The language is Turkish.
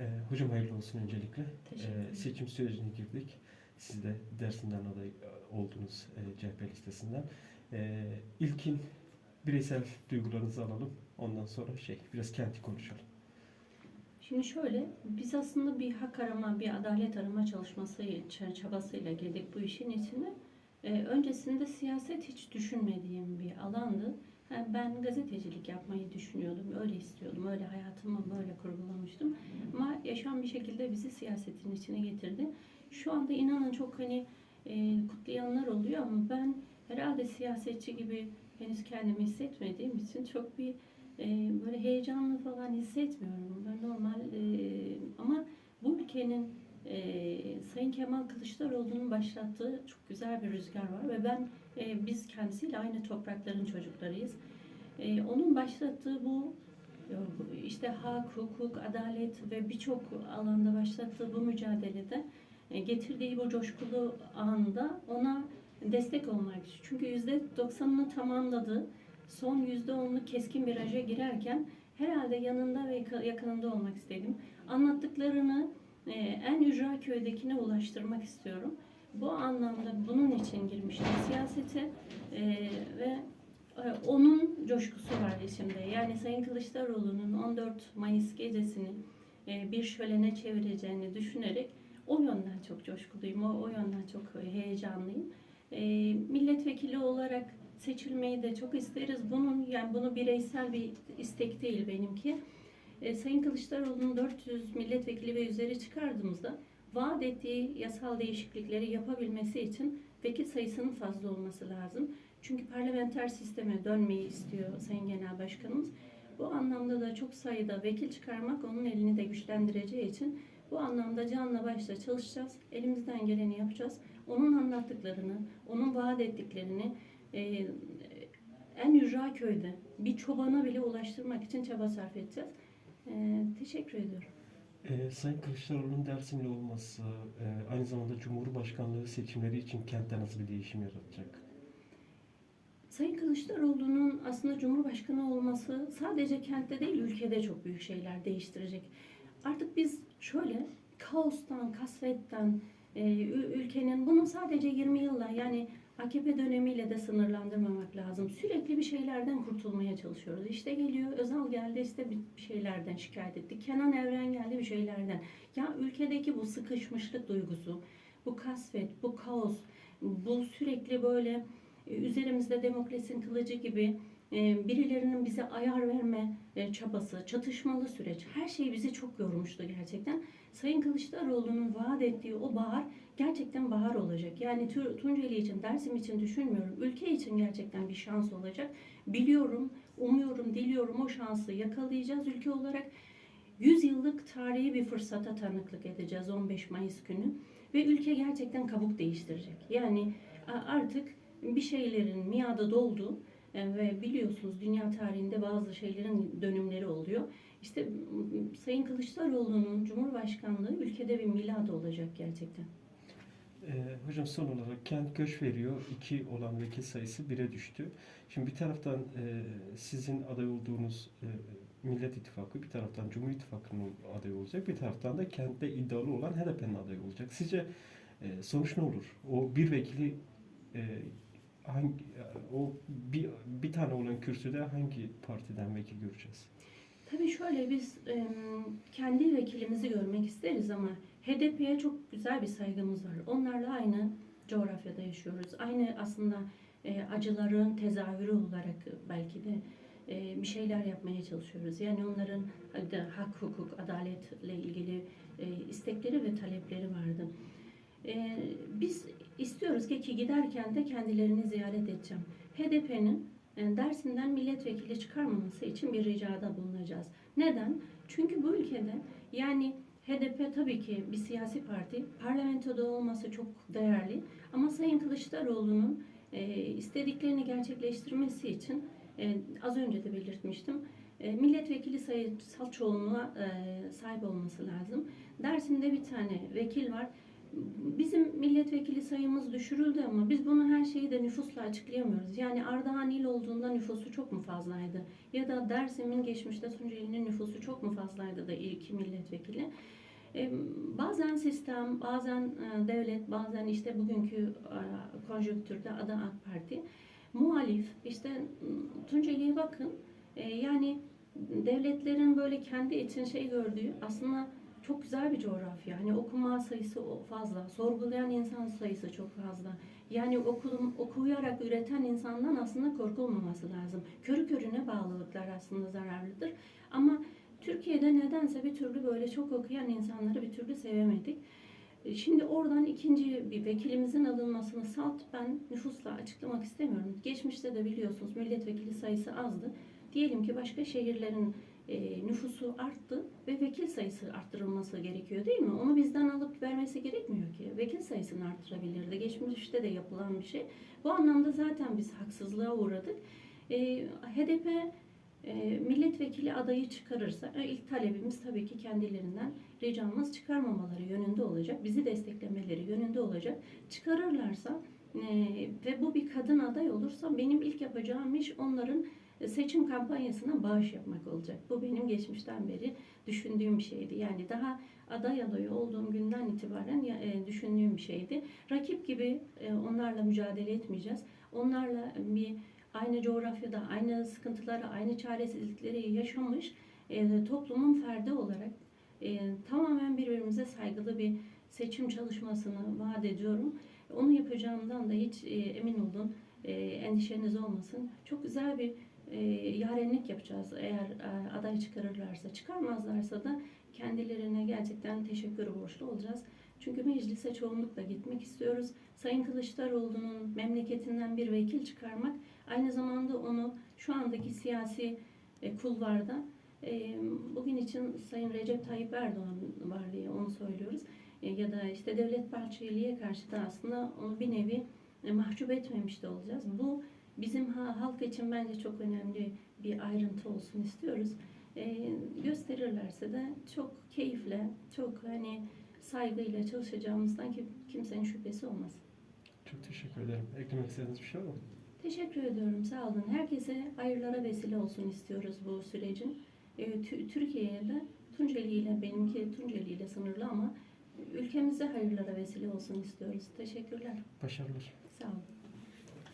Ee, hocam hayırlı olsun öncelikle. Ee, seçim sürecine girdik. Siz de dersinden aday e, oldunuz e, CHP listesinden. Ee, ilkin bireysel duygularınızı alalım. Ondan sonra şey biraz kenti konuşalım. Şimdi şöyle, biz aslında bir hak arama, bir adalet arama çalışması ç- çabasıyla girdik bu işin içine. Ee, öncesinde siyaset hiç düşünmediğim bir alandı. Ben gazetecilik yapmayı düşünüyordum, öyle istiyordum, öyle hayatımı böyle kurgulamıştım. Ama yaşam bir şekilde bizi siyasetin içine getirdi. Şu anda inanın çok hani e, kutlayanlar oluyor ama ben herhalde siyasetçi gibi henüz kendimi hissetmediğim için çok bir e, böyle heyecanlı falan hissetmiyorum. Ben normal e, ama bu ülkenin e, Sayın Kemal Kılıçdaroğlu'nun başlattığı çok güzel bir rüzgar var ve ben e, biz kendisiyle aynı toprakların çocuklarıyız. E, onun başlattığı bu işte hak, hukuk, adalet ve birçok alanda başlattığı bu mücadelede e, getirdiği bu coşkulu anda ona destek olmak için. Çünkü yüzde doksanını tamamladı. Son yüzde onlu keskin viraja girerken herhalde yanında ve yakınında olmak istedim. Anlattıklarını e, en ücra köydekine ulaştırmak istiyorum. Bu anlamda bunun için girmiştim siyasete e, ve e, onun coşkusu var içimde. Yani Sayın Kılıçdaroğlu'nun 14 Mayıs gecesini bir şölene çevireceğini düşünerek o yönden çok coşkuluyum, o, o yönden çok heyecanlıyım. Milletvekili olarak seçilmeyi de çok isteriz. Bunun yani bunu bireysel bir istek değil benimki. E, Sayın Kılıçdaroğlu'nun 400 milletvekili ve üzeri çıkardığımızda vaat ettiği yasal değişiklikleri yapabilmesi için vekil sayısının fazla olması lazım. Çünkü parlamenter sisteme dönmeyi istiyor Sayın Genel Başkanımız. Bu anlamda da çok sayıda vekil çıkarmak onun elini de güçlendireceği için bu anlamda canla başla çalışacağız. Elimizden geleni yapacağız. Onun anlattıklarını, onun vaat ettiklerini e, en ücra köyde bir çobana bile ulaştırmak için çaba sarf edeceğiz. E, teşekkür ediyorum. Ee, Sayın Kılıçdaroğlu'nun Dersimli olması e, aynı zamanda Cumhurbaşkanlığı seçimleri için kentte nasıl bir değişim yaratacak? Sayın Kılıçdaroğlu'nun aslında Cumhurbaşkanı olması sadece kentte değil ülkede çok büyük şeyler değiştirecek. Artık biz şöyle kaostan, kasvetten, e, ülkenin bunu sadece 20 yılla yani AKP dönemiyle de sınırlandırmamak lazım. Sürekli bir şeylerden kurtulmaya çalışıyoruz. İşte geliyor Özal geldi işte bir şeylerden şikayet etti. Kenan Evren geldi bir şeylerden. Ya ülkedeki bu sıkışmışlık duygusu, bu kasvet, bu kaos, bu sürekli böyle e, üzerimizde demokrasinin kılıcı gibi birilerinin bize ayar verme çabası, çatışmalı süreç her şey bizi çok yormuştu gerçekten. Sayın Kılıçdaroğlu'nun vaat ettiği o bahar gerçekten bahar olacak. Yani Tunceli için, Dersim için düşünmüyorum. Ülke için gerçekten bir şans olacak. Biliyorum, umuyorum, diliyorum o şansı yakalayacağız ülke olarak. 100 yıllık tarihi bir fırsata tanıklık edeceğiz 15 Mayıs günü. Ve ülke gerçekten kabuk değiştirecek. Yani artık bir şeylerin miadı doldu ve biliyorsunuz dünya tarihinde bazı şeylerin dönümleri oluyor. İşte Sayın Kılıçdaroğlu'nun Cumhurbaşkanlığı ülkede bir miladı olacak gerçekten. Ee, hocam son olarak kent göç veriyor. iki olan vekil sayısı 1'e düştü. Şimdi bir taraftan e, sizin aday olduğunuz e, Millet İttifakı, bir taraftan Cumhur İttifakı'nın adayı olacak. Bir taraftan da kentte iddialı olan HDP'nin adayı olacak. Sizce e, sonuç ne olur? O bir vekili e, hangi o bir, bir tane olan kürsüde hangi partiden vekil göreceğiz? Tabii şöyle biz e, kendi vekilimizi görmek isteriz ama HDP'ye çok güzel bir saygımız var. Onlarla aynı coğrafyada yaşıyoruz. Aynı aslında e, acıların tezahürü olarak belki de e, bir şeyler yapmaya çalışıyoruz. Yani onların hadi hak, hukuk, adaletle ilgili e, istekleri ve talepleri vardı. E, biz istiyoruz ki, ki giderken de kendilerini ziyaret edeceğim. HDP'nin e, Dersim'den milletvekili çıkarmaması için bir ricada bulunacağız. Neden? Çünkü bu ülkede yani HDP tabii ki bir siyasi parti. Parlamentoda olması çok değerli. Ama Sayın Kılıçdaroğlu'nun e, istediklerini gerçekleştirmesi için e, az önce de belirtmiştim. E, milletvekili sayısal çoğunluğa e, sahip olması lazım. Dersim'de bir tane vekil var. Bizim milletvekili sayımız düşürüldü ama biz bunu her şeyi de nüfusla açıklayamıyoruz. Yani Ardahan il olduğunda nüfusu çok mu fazlaydı? Ya da Dersim'in geçmişte Tunceli'nin nüfusu çok mu fazlaydı da iki milletvekili? E, Bazen sistem, bazen e, devlet, bazen işte bugünkü e, konjonktürde adı AK Parti muhalif. İşte Tunceli'ye bakın. Yani devletlerin böyle kendi için şey gördüğü aslında çok güzel bir coğrafya. Hani okuma sayısı fazla, sorgulayan insan sayısı çok fazla. Yani okulum, okuyarak üreten insandan aslında korkulmaması lazım. Körü körüne bağlılıklar aslında zararlıdır. Ama Türkiye'de nedense bir türlü böyle çok okuyan insanları bir türlü sevemedik. E, Şimdi oradan ikinci bir vekilimizin alınmasını salt ben nüfusla açıklamak istemiyorum. Geçmişte de biliyorsunuz milletvekili sayısı azdı. Diyelim ki başka şehirlerin e, nüfusu arttı ve vekil sayısı arttırılması gerekiyor değil mi? Onu bizden alıp vermesi gerekmiyor ki. Vekil sayısını arttırabilirdi. Geçmişte de yapılan bir şey. Bu anlamda zaten biz haksızlığa uğradık. E, HDP e, milletvekili adayı çıkarırsa ilk talebimiz tabii ki kendilerinden ricamız çıkarmamaları yönünde olacak. Bizi desteklemeleri yönünde olacak. Çıkarırlarsa ve bu bir kadın aday olursa benim ilk yapacağım iş onların seçim kampanyasına bağış yapmak olacak. Bu benim geçmişten beri düşündüğüm bir şeydi. Yani daha aday adayı olduğum günden itibaren e, düşündüğüm bir şeydi. Rakip gibi e, onlarla mücadele etmeyeceğiz. Onlarla bir aynı coğrafyada aynı sıkıntıları, aynı çaresizlikleri yaşamış e, toplumun ferdi olarak e, tamamen birbirimize saygılı bir seçim çalışmasını vaat ediyorum. Onu yapacağımdan da hiç e, emin olun. E, endişeniz olmasın. Çok güzel bir e, yarenlik yapacağız eğer e, aday çıkarırlarsa. Çıkarmazlarsa da kendilerine gerçekten teşekkür borçlu olacağız. Çünkü meclise çoğunlukla gitmek istiyoruz. Sayın Kılıçdaroğlu'nun memleketinden bir vekil çıkarmak aynı zamanda onu şu andaki siyasi e, kulvarda e, bugün için Sayın Recep Tayyip Erdoğan var diye onu söylüyoruz. E, ya da işte Devlet Bahçeli'ye karşı da aslında onu bir nevi e, mahcup etmemiş de olacağız. Bu bizim ha- halk için bence çok önemli bir ayrıntı olsun istiyoruz. E, gösterirlerse de çok keyifle, çok hani saygıyla çalışacağımızdan ki kimsenin şüphesi olmaz. Çok teşekkür ederim. Eklemek istediğiniz bir şey var mı? Teşekkür ediyorum, sağ olun. Herkese hayırlara vesile olsun istiyoruz bu sürecin. E, Tü- Türkiye'ye de Tunceli ile, benimki Tunceli ile sınırlı ama ülkemize hayırlara vesile olsun istiyoruz. Teşekkürler, Başarılar. sağ olun.